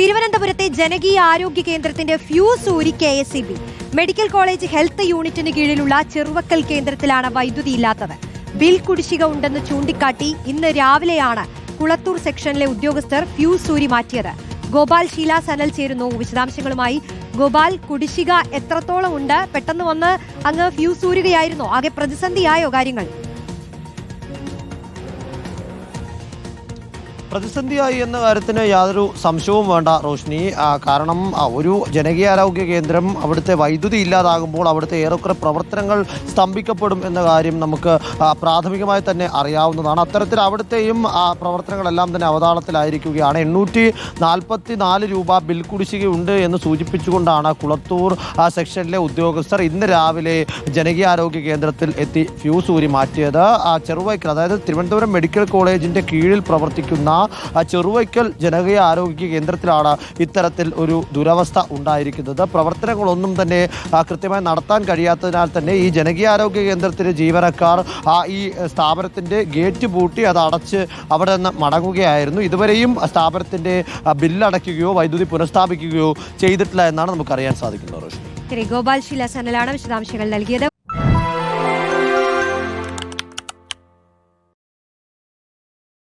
തിരുവനന്തപുരത്തെ ജനകീയ ആരോഗ്യ കേന്ദ്രത്തിന്റെ ഫ്യൂസ് ഊരി K S E B. Medical college health യൂണിറ്റിന് കീഴിലുള്ള ചെറുവക്കൽ കേന്ദ്രത്തിലാണ് വൈദ്യുതി ഇല്ലാത്തത്. ബിൽ കുടിശ്ശിക ഉണ്ടെന്ന് ചൂണ്ടിക്കാട്ടി ഇന്ന് രാവിലെയാണ് കുളത്തൂർ സെക്ഷനിലെ ഉദ്യോഗസ്ഥർ ഫ്യൂസ് ഊരി മാറ്റിയത്. ഗോപാൽ ഷീല സനൽ ചേരുന്നു. വിശദാംശങ്ങളുമായി ഗോപാൽ കുടിശ്ശിക എത്രത്തോളം ഉണ്ട്? പെട്ടെന്ന് വന്ന് അങ്ങ് ഫ്യൂസ് ഊരുകയായിരുന്നോ. ആകെ പ്രതിസന്ധിയായോ കാര്യങ്ങൾ? പ്രതിസന്ധിയായി എന്ന കാര്യത്തിന് യാതൊരു സംശയവും വേണ്ട റോഷ്നി. കാരണം ഒരു ജനകീയാരോഗ്യ കേന്ദ്രം അവിടുത്തെ വൈദ്യുതി ഇല്ലാതാകുമ്പോൾ അവിടുത്തെ ഏറെക്കുറെ പ്രവർത്തനങ്ങൾ സ്തംഭിക്കപ്പെടും എന്ന കാര്യം നമുക്ക് പ്രാഥമികമായി തന്നെ അറിയാവുന്നതാണ്. അത്തരത്തിൽ അവിടുത്തെയും പ്രവർത്തനങ്ങളെല്ലാം തന്നെ അവതാളത്തിലായിരിക്കുകയാണ്. എണ്ണൂറ്റി നാൽപ്പത്തി നാല് രൂപ ബിൽ കുടിശ്ശികയുണ്ട് എന്ന് സൂചിപ്പിച്ചുകൊണ്ടാണ് കുളത്തൂർ സെക്ഷനിലെ ഉദ്യോഗസ്ഥർ ഇന്ന് രാവിലെ ജനകീയാരോഗ്യ കേന്ദ്രത്തിൽ എത്തി ഫ്യൂസ് ഊരി മാറ്റിയത്. ചെറുവൈക്കൽ അതായത് തിരുവനന്തപുരം മെഡിക്കൽ കോളേജിന്റെ കീഴിൽ പ്രവർത്തിക്കുന്ന ആ ചെറുവയ്ക്കൽ ജനകീയ ആരോഗ്യ കേന്ദ്രത്തിലാണ് ഇത്തരത്തിൽ ഒരു ദുരവസ്ഥ ഉണ്ടായിരിക്കുന്നത്. പ്രവർത്തനങ്ങളൊന്നും തന്നെ കൃത്യമായി നടത്താൻ കഴിയാത്തതിനാൽ തന്നെ ഈ ജനകീയ ആരോഗ്യ കേന്ദ്രത്തിലെ ജീവനക്കാർ ആ ഈ സ്ഥാപനത്തിന്റെ ഗേറ്റ് പൂട്ടി അത് അടച്ച് അവിടെ നിന്ന് മടങ്ങുകയായിരുന്നു. ഇതുവരെയും സ്ഥാപനത്തിന്റെ ബില്ലടയ്ക്കുകയോ വൈദ്യുതി പുനഃസ്ഥാപിക്കുകയോ ചെയ്തിട്ടില്ല എന്നാണ് നമുക്കറിയാൻ സാധിക്കുന്നത് ശരി ഗോപാൽ ശീല സനലാണ് വിശദാംശങ്ങൾ നൽകിയത്.